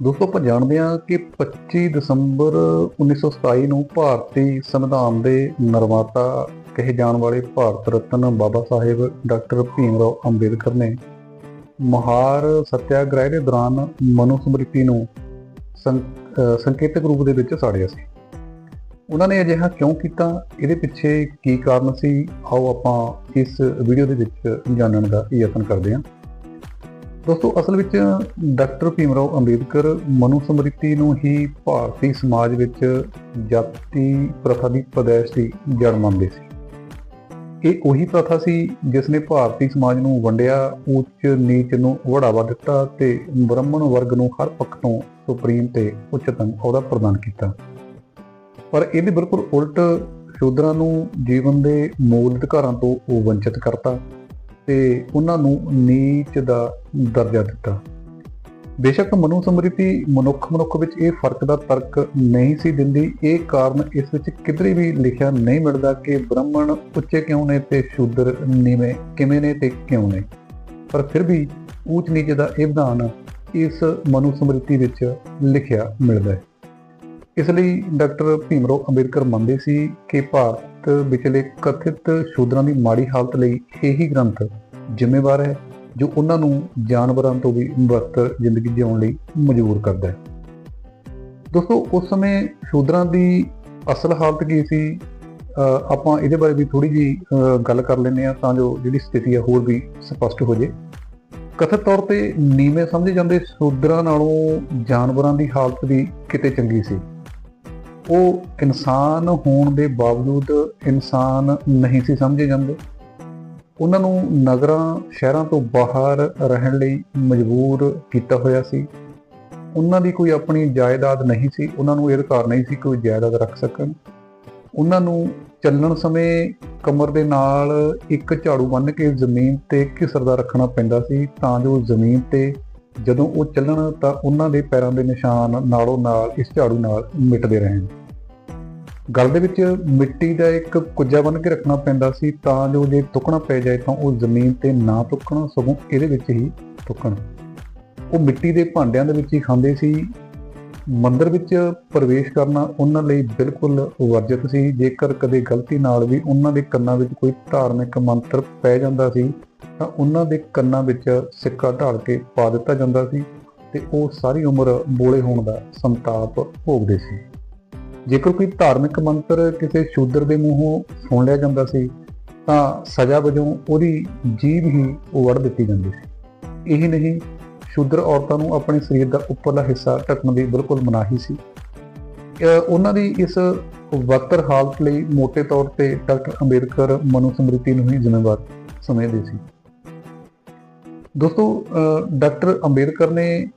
ਦੋਸਤੋ, ਆਪਾਂ ਜਾਣਦੇ ਹਾਂ ਕਿ 25 ਦਸੰਬਰ 1927 ਨੂੰ ਭਾਰਤੀ ਸੰਵਿਧਾਨ ਦੇ ਨਿਰਮਾਤਾ ਕਹੇ ਜਾਣ ਵਾਲੇ ਭਾਰਤ ਰਤਨ ਬਾਬਾ ਸਾਹਿਬ ਡਾਕਟਰ ਭੀਮ ਰਾਓ ਅੰਬੇਦਕਰ ਨੇ ਮਹਾਰ ਸਤਿਆਗ੍ਰਹਿ ਦੇ ਦੌਰਾਨ ਮਨੁਸਮ੍ਰਿਤੀ ਨੂੰ ਸੰਕੇਤਕ ਰੂਪ ਦੇ ਵਿੱਚ ਸਾੜਿਆ ਸੀ। ਉਹਨਾਂ ਨੇ ਅਜਿਹਾ ਕਿਉਂ ਕੀਤਾ? ਇਹਦੇ ਪਿੱਛੇ ਕੀ ਕਾਰਨ ਸੀ? ਆਓ ਆਪਾਂ ਇਸ ਵੀਡੀਓ ਦੇ ਵਿੱਚ ਜਾਣਨ ਦਾ ਯਤਨ ਕਰਦੇ ਹਾਂ। ਦੋਸਤੋ, ਅਸਲ ਵਿੱਚ ਡਾਕਟਰ ਭੀਮ ਰਾਓ ਅੰਬੇਦਕਰ ਮਨੂ ਸਮ੍ਰਿਤੀ ਨੂੰ ਹੀ ਭਾਰਤੀ ਸਮਾਜ ਵਿੱਚ ਜਾਤੀ ਪ੍ਰਥਾ ਦੀ ਪਦੈਸ਼ ਦੀ ਜੜ ਮੰਨਦੇ ਸੀ। ਇਹ ਉਹੀ ਪ੍ਰਥਾ ਸੀ ਜਿਸ ਨੇ ਭਾਰਤੀ ਸਮਾਜ ਨੂੰ ਵੰਡਿਆ, ਉੱਚ ਨੀਚ ਨੂੰ ਵੜਾਵਾ ਦਿੱਤਾ ਤੇ ਬ੍ਰਾਹਮਣ ਵਰਗ ਨੂੰ ਹਰ ਪੱਖ ਤੋਂ ਸੁਪਰੀਮ ਤੇ ਉੱਚਤਮ ਅਹੁਦਾ ਪ੍ਰਦਾਨ ਕੀਤਾ। ਪਰ ਇਹਦੇ ਬਿਲਕੁਲ ਉਲਟ ਸ਼ੂਦਰਾਂ ਨੂੰ ਜੀਵਨ ਦੇ ਮੂਲ ਅਧਿਕਾਰਾਂ ਤੋਂ ਉਹ ਵੰਚਿਤ ਕਰਤਾ। ਤੇ ਉਹਨਾਂ ਨੂੰ ਨੀਚ ਦਾ ਦਰਜਾ ਦਿੱਤਾ। ਬੇਸ਼ੱਕ ਮਨੂ ਸਮ੍ਰਿਤੀ ਮਨੁੱਖ ਮਨੁੱਖ ਵਿੱਚ ਇਹ ਫ਼ਰਕ ਦਾ ਤਰਕ ਨਹੀਂ ਸੀ ਦਿੰਦੀ। ਇਹ ਕਾਰਨ ਇਸ ਵਿੱਚ ਕਿਧਰੇ ਵੀ ਲਿਖਿਆ ਨਹੀਂ ਮਿਲਦਾ ਕਿ ਬ੍ਰਾਹਮਣ ਉੱਚੇ ਕਿਉਂ ਨੇ ਤੇ ਸ਼ੂਦਰ ਨੀਵੇਂ ਕਿਵੇਂ ਨੇ ਤੇ ਕਿਉਂ ਨੇ। ਪਰ ਫਿਰ ਵੀ ਊਚ ਨੀਚ ਦਾ ਇਹ ਵਿਧਾਨ ਇਸ ਮਨੂ ਸਮ੍ਰਿਤੀ ਵਿੱਚ ਲਿਖਿਆ ਮਿਲਦਾ ਹੈ। ਇਸ ਲਈ ਡਾਕਟਰ ਭੀਮਰਾਓ ਅੰਬੇਦਕਰ ਮੰਨਦੇ ਸੀ ਕਿ ਭਾਰਤ ਵਿਚਲੇ ਕਥਿਤ ਸ਼ੂਦਰਾਂ ਦੀ ਮਾੜੀ ਹਾਲਤ ਲਈ ਇਹੀ ਗ੍ਰੰਥ ਜ਼ਿੰਮੇਵਾਰ ਹੈ, ਜੋ ਉਹਨਾਂ ਨੂੰ ਜਾਨਵਰਾਂ ਤੋਂ ਵੀ ਬਿਹਤਰ ਜ਼ਿੰਦਗੀ ਜਿਉਣ ਲਈ ਮਜਬੂਰ ਕਰਦਾ ਹੈ। ਦੋਸਤੋ, ਉਸ ਸਮੇਂ ਸ਼ੂਦਰਾਂ ਦੀ ਅਸਲ ਹਾਲਤ ਕੀ ਸੀ? ਅਹ ਆਪਾਂ ਇਹਦੇ ਬਾਰੇ ਵੀ ਥੋੜੀ ਜੀ ਗੱਲ ਕਰ ਲੈਂਦੇ ਆ ਤਾਂ ਜੋ ਜਿਹੜੀ ਸਥਿਤੀ ਹੈ ਹੋਰ ਵੀ ਸਪਸ਼ਟ ਹੋ ਜੇ। ਕਥਿਤ ਤੌਰ ਤੇ ਨੀਵੇਂ ਸਮਝੇ ਜਾਂਦੇ ਸ਼ੂਦਰਾਂ ਨਾਲੋਂ ਜਾਨਵਰਾਂ ਦੀ ਹਾਲਤ ਵੀ ਕਿਤੇ ਚੰਗੀ ਸੀ। ਉਹ ਇਨਸਾਨ ਹੋਣ ਦੇ ਬਾਵਜੂਦ ਇਨਸਾਨ ਨਹੀਂ ਸੀ ਸਮਝੇ ਜਾਂਦੇ। ਉਹਨਾਂ ਨੂੰ ਨਗਰਾਂ, ਸ਼ਹਿਰਾਂ ਤੋਂ ਬਾਹਰ ਰਹਿਣ ਲਈ ਮਜਬੂਰ ਕੀਤਾ ਹੋਇਆ ਸੀ। ਉਹਨਾਂ ਦੀ ਕੋਈ ਆਪਣੀ ਜਾਇਦਾਦ ਨਹੀਂ ਸੀ, ਉਹਨਾਂ ਨੂੰ ਇਹ ਅਧਿਕਾਰ ਨਹੀਂ ਸੀ ਕੋਈ ਜਾਇਦਾਦ ਰੱਖ ਸਕਣ। ਉਹਨਾਂ ਨੂੰ ਚੱਲਣ ਸਮੇਂ ਕਮਰ ਦੇ ਨਾਲ ਇੱਕ ਝਾੜੂ ਬੰਨ੍ਹ ਕੇ ਜ਼ਮੀਨ ਤੇ ਘਿਸਰਦਾ ਰੱਖਣਾ ਪੈਂਦਾ ਸੀ, ਤਾਂ ਜੋ ਜ਼ਮੀਨ ਤੇ ਜਦੋਂ ਉਹ ਚੱਲਣ ਤਾਂ ਉਹਨਾਂ ਦੇ ਪੈਰਾਂ ਦੇ ਨਿਸ਼ਾਨ ਨਾਲੋਂ ਨਾਲ ਇਸ ਝਾੜੂ ਨਾਲ ਮਿਟਦੇ ਰਹਿਣ ਗਲ ਦੇ ਵਿੱਚ ਮਿੱਟੀ ਦਾ ਇੱਕ ਕੁੱਜਾ ਬੰਨ੍ਹ ਕੇ ਰੱਖਣਾ ਪੈਂਦਾ ਸੀ ਤਾਂ ਜੋ ਜੇ ਤੁਕਣਾ ਪੈ ਜਾਏ ਤਾਂ ਉਹ ਜ਼ਮੀਨ ਤੇ ਨਾ ਤੁਕਣ ਸਗੋਂ ਇਹਦੇ ਵਿੱਚ ਹੀ ਤੁਕਣ ਉਹ ਮਿੱਟੀ ਦੇ ਭਾਂਡਿਆਂ ਦੇ ਵਿੱਚ ਹੀ ਖਾਂਦੇ ਸੀ ਮੰਦਰ ਵਿੱਚ ਪ੍ਰਵੇਸ਼ ਕਰਨਾ ਉਹਨਾਂ ਲਈ ਬਿਲਕੁਲ ਵਰਜਿਤ ਸੀ। ਜੇਕਰ ਕਦੇ ਗਲਤੀ ਨਾਲ ਵੀ ਉਹਨਾਂ ਦੇ ਕੰਨਾਂ ਵਿੱਚ ਕੋਈ ਧਾਰਮਿਕ ਮੰਤਰ ਪੈ ਜਾਂਦਾ ਸੀ, ਤਾਂ ਉਹਨਾਂ ਦੇ ਕੰਨਾਂ ਵਿੱਚ ਸਿੱਕਾ ਢਾਲ ਕੇ ਪਾ ਦਿੱਤਾ ਜਾਂਦਾ ਸੀ ਤੇ ਉਹ ਸਾਰੀ ਉਮਰ ਬੋਲੇ ਹੋਣ ਦਾ ਸੰਤਾਪ ਭੋਗਦੇ ਸੀ। ਜੇਕਰ ਕੋਈ ਧਾਰਮਿਕ ਮੰਤਰ ਕਿਸੇ ਸ਼ੂਦਰ ਦੇ ਮੂੰਹੋਂ ਸੁਣ ਲਿਆ ਜਾਂਦਾ ਸੀ, ਤਾਂ ਸਜ਼ਾ ਵਜੋਂ ਉਹਦੀ ਜੀਭ ਹੀ ਵੜ ਦਿੱਤੀ ਜਾਂਦੀ ਸੀ। ਇਹ ਨਹੀਂ ਸ਼ੂਦਰ ਔਰਤਾਂ ਨੂੰ ਆਪਣੇ ਸਰੀਰ ਦਾ ਉੱਪਰਲਾ ਹਿੱਸਾ ਢੱਕਣ ਦੀ ਬਿਲਕੁਲ ਮਨਾਹੀ ਸੀ। ਉਹਨਾਂ ਦੀ ਇਸ ਵਕਤਰ ਹਾਲਤ ਲਈ ਮੋٹے ਤੌਰ ਤੇ ਡਾਕਟਰ ਅੰਬੇਦਕਰ ਮਨੂ ਸਮ੍ਰਿਤੀ ਨੂੰ ਹੀ ਜ਼ਿੰਮੇਵਾਰ ਸਮਝਦੇ ਸੀ। ਦੋਸਤੋ, ਅਹ ਡਾਕਟਰ ਅੰਬੇਦਕਰ ਨੇ,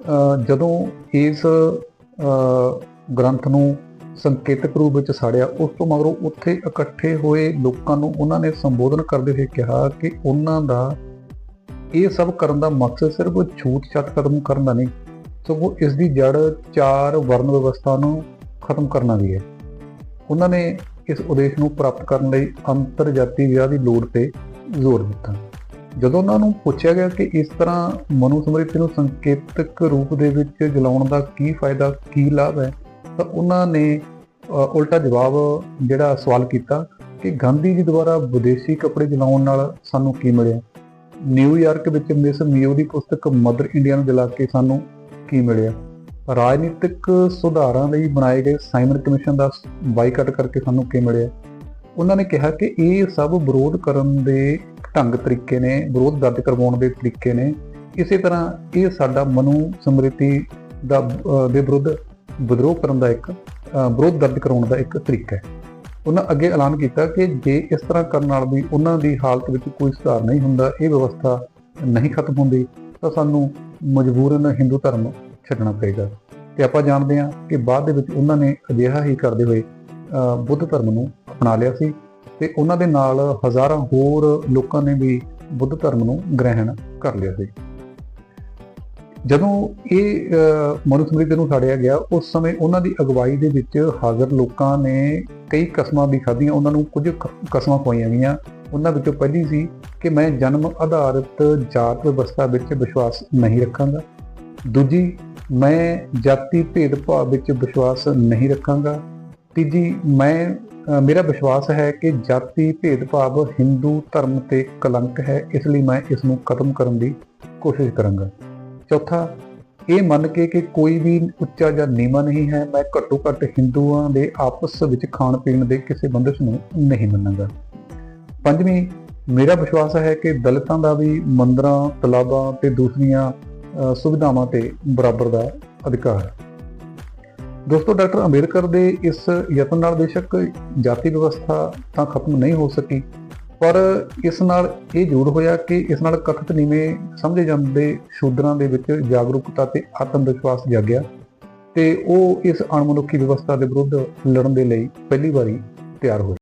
ਅਹ ਜਦੋਂ ਇਸ, ਅਹ ਗ੍ਰੰਥ ਨੂੰ ਸੰਕੇਤਕ ਰੂਪ ਵਿੱਚ ਸਾੜਿਆ, ਉਸ ਤੋਂ ਮਗਰੋਂ ਉੱਥੇ ਇਕੱਠੇ ਹੋਏ ਲੋਕਾਂ ਨੂੰ ਉਹਨਾਂ ਨੇ ਸੰਬੋਧਨ ਕਰਦੇ ਹੋਏ ਕਿਹਾ ਕਿ ਉਹਨਾਂ ਦਾ ਇਹ ਸਭ ਕਰਨ ਦਾ ਮਕਸਦ ਸਿਰਫ ਛੂਤ ਛੱਤ ਖਤਮ ਕਰਨ ਦਾ ਨਹੀਂ, ਸਗੋਂ ਇਸ ਦੀ ਜੜ ਚਾਰ ਵਰਨ ਵਿਵਸਥਾ ਨੂੰ ਖਤਮ ਕਰਨਾ ਵੀ ਹੈ। ਉਹਨਾਂ ਨੇ ਇਸ ਉਦੇਸ਼ ਨੂੰ ਪ੍ਰਾਪਤ ਕਰਨ ਲਈ ਅੰਤਰਜਾਤੀ ਵਿਆਹ ਦੀ ਲੋੜ ਤੇ ਜ਼ੋਰ ਦਿੱਤਾ। ਜਦੋਂ ਉਹਨਾਂ ਨੂੰ ਪੁੱਛਿਆ ਗਿਆ ਕਿ ਇਸ ਤਰ੍ਹਾਂ ਮਨੁਸਮ੍ਰਿਤੀ ਨੂੰ ਸੰਕੇਤਕ ਰੂਪ ਦੇ ਵਿੱਚ ਜਲਾਉਣ ਦਾ ਕੀ ਫਾਇਦਾ, ਕੀ ਲਾਭ ਹੈ, ਤਾਂ ਉਹਨਾਂ ਨੇ ਉਲਟਾ ਜਵਾਬ ਜਿਹੜਾ ਸਵਾਲ ਕੀਤਾ ਕਿ ਗਾਂਧੀ ਜੀ ਦੁਆਰਾ ਵਿਦੇਸ਼ੀ ਕੱਪੜੇ ਜਲਾਉਣ ਨਾਲ ਸਾਨੂੰ ਕੀ ਮਿਲਿਆ? ਨਿਊਯਾਰਕ ਵਿੱਚ ਮਿਸ ਮੀਓ ਦੀ ਪੁਸਤਕ ਮਦਰ ਇੰਡੀਆ ਨੂੰ ਜਲਾ ਕੇ ਸਾਨੂੰ ਕੀ ਮਿਲਿਆ? ਰਾਜਨੀਤਿਕ ਸੁਧਾਰਾਂ ਲਈ ਬਣਾਏ ਗਏ ਸਾਈਮਨ ਕਮਿਸ਼ਨ ਦਾ ਬਾਈਕਾਟ ਕਰਕੇ ਸਾਨੂੰ ਕੀ ਮਿਲਿਆ? ਉਹਨਾਂ ਨੇ ਕਿਹਾ ਕਿ ਇਹ ਸਭ ਵਿਰੋਧ ਕਰਨ ਦੇ ਢੰਗ ਤਰੀਕੇ ਨੇ, ਵਿਰੋਧ ਦਰਜ ਕਰਵਾਉਣ ਦੇ ਤਰੀਕੇ ਨੇ। ਇਸੇ ਤਰ੍ਹਾਂ ਇਹ ਸਾਡਾ ਮਨੂ ਸਮ੍ਰਿਤੀ ਦਾ ਦੇ ਵਿਰੁੱਧ ਵਿਦਰੋਹ ਕਰਨ ਦਾ ਇੱਕ ਵਿਰੋਧ ਦਰਜ ਕਰਾਉਣ ਦਾ ਇੱਕ ਤਰੀਕਾ ਹੈ। ਉਹਨਾਂ ਅੱਗੇ ਐਲਾਨ ਕੀਤਾ ਕਿ ਜੇ ਇਸ ਤਰ੍ਹਾਂ ਕਰਨ ਨਾਲ ਵੀ ਉਹਨਾਂ ਦੀ ਹਾਲਤ ਵਿੱਚ ਕੋਈ ਸੁਧਾਰ ਨਹੀਂ ਹੁੰਦਾ, ਇਹ ਵਿਵਸਥਾ ਨਹੀਂ ਖਤਮ ਹੁੰਦੀ, ਤਾਂ ਸਾਨੂੰ ਮਜਬੂਰਨ ਹਿੰਦੂ ਧਰਮ ਛੱਡਣਾ ਪਏਗਾ। ਤੇ ਆਪਾਂ ਜਾਣਦੇ ਹਾਂ ਕਿ ਬਾਅਦ ਦੇ ਵਿੱਚ ਉਹਨਾਂ ਨੇ ਅਜਿਹਾ ਹੀ ਕਰਦੇ ਹੋਏ ਬੁੱਧ ਧਰਮ ਨੂੰ ਅਪਣਾ ਲਿਆ ਸੀ ਤੇ ਉਹਨਾਂ ਦੇ ਨਾਲ ਹਜ਼ਾਰਾਂ ਹੋਰ ਲੋਕਾਂ ਨੇ ਵੀ ਬੁੱਧ ਧਰਮ ਨੂੰ ਗ੍ਰਹਿਣ ਕਰ ਲਿਆ ਸੀ। ਜਦੋਂ ਇਹ ਅ, ਨੂੰ ਸਾੜਿਆ ਗਿਆ ਉਸ ਸਮੇਂ ਉਹਨਾਂ ਦੀ ਅਗਵਾਈ ਦੇ ਵਿੱਚ ਹਾਜ਼ਰ ਲੋਕਾਂ ਨੇ ਕਈ ਕਸਮਾਂ ਵੀ ਖਾਧੀਆਂ। ਉਹਨਾਂ ਨੂੰ ਕੁਝ ਕ- ਕਸਮਾਂ ਖਵਾਈਆਂ ਗਈਆਂ। ਉਹਨਾਂ ਵਿੱਚੋਂ ਪਹਿਲੀ ਸੀ ਕਿ ਮੈਂ ਜਨਮ ਆਧਾਰਿਤ ਜਾਤ ਵਿਵਸਥਾ ਵਿੱਚ ਵਿਸ਼ਵਾਸ ਨਹੀਂ ਰੱਖਾਂਗਾ। ਦੂਜੀ ਮੈਂ ਜਾਤੀ ਭੇਦਭਾਵ ਵਿੱਚ ਵਿਸ਼ਵਾਸ ਨਹੀਂ ਰੱਖਾਂਗਾ। ਤੀਜੀ ਮੈਂ ਮੇਰਾ ਵਿਸ਼ਵਾਸ ਹੈ ਕਿ ਜਾਤੀ ਭੇਦਭਾਵ ਹਿੰਦੂ ਧਰਮ ਤੇ ਕਲੰਕ ਹੈ ਇਸ ਲਈ ਮੈਂ ਇਸ ਨੂੰ ਖਤਮ ਕਰਨ ਦੀ ਕੋਸ਼ਿਸ਼ ਕਰਾਂਗਾ। ਚੌਥਾ, ਇਹ ਮੰਨ ਕੇ ਕਿ ਕੋਈ ਵੀ ਉੱਚਾ ਜਾਂ ਨੀਵਾਂ ਨਹੀਂ ਹੈ, ਮੈਂ ਘੱਟੋ ਘੱਟ ਹਿੰਦੂਆਂ ਦੇ ਆਪਸ ਵਿੱਚ ਖਾਣ ਪੀਣ ਦੇ ਕਿਸੇ ਬੰਦਸ਼ ਨੂੰ ਨਹੀਂ ਮੰਨਾਂਗਾ। ਪੰਜਵੀਂ, ਮੇਰਾ ਵਿਸ਼ਵਾਸ ਹੈ ਕਿ ਦਲਿਤਾਂ ਦਾ ਵੀ ਮੰਦਰਾਂ, ਤਲਾਬਾਂ ਤੇ ਦੂਸਰੀਆਂ ਸੁਵਿਧਾਵਾਂ ਤੇ ਬਰਾਬਰ ਦਾ ਅਧਿਕਾਰ ਹੈ। ਦੋਸਤੋ, ਡਾਕਟਰ ਅੰਬੇਦਕਰ ਦੇ ਇਸ ਯਤਨ ਨਾਲ ਬੇਸ਼ੱਕ ਜਾਤੀ ਵਿਵਸਥਾ ਤਾਂ ਖਤਮ ਨਹੀਂ ਹੋ ਸਕੀ। ਪਰ ਇਸ ਨਾਲ ਇਹ ਜ਼ਰੂਰ ਹੋਇਆ ਕਿ ਇਸ ਨਾਲ ਕਥਿਤ ਨੀਵੇਂ ਸਮਝੇ ਜਾਂਦੇ ਸ਼ੂਦਰਾਂ ਦੇ ਵਿੱਚ ਜਾਗਰੂਕਤਾ ਤੇ ਆਤਮ ਵਿਸ਼ਵਾਸ ਜਾਗਿਆ ਤੇ ਉਹ ਇਸ ਅਣਮਨੁੱਖੀ ਵਿਵਸਥਾ ਦੇ ਵਿਰੁੱਧ ਲੜਨ ਦੇ ਲਈ ਪਹਿਲੀ ਵਾਰੀ ਤਿਆਰ ਹੋਏ।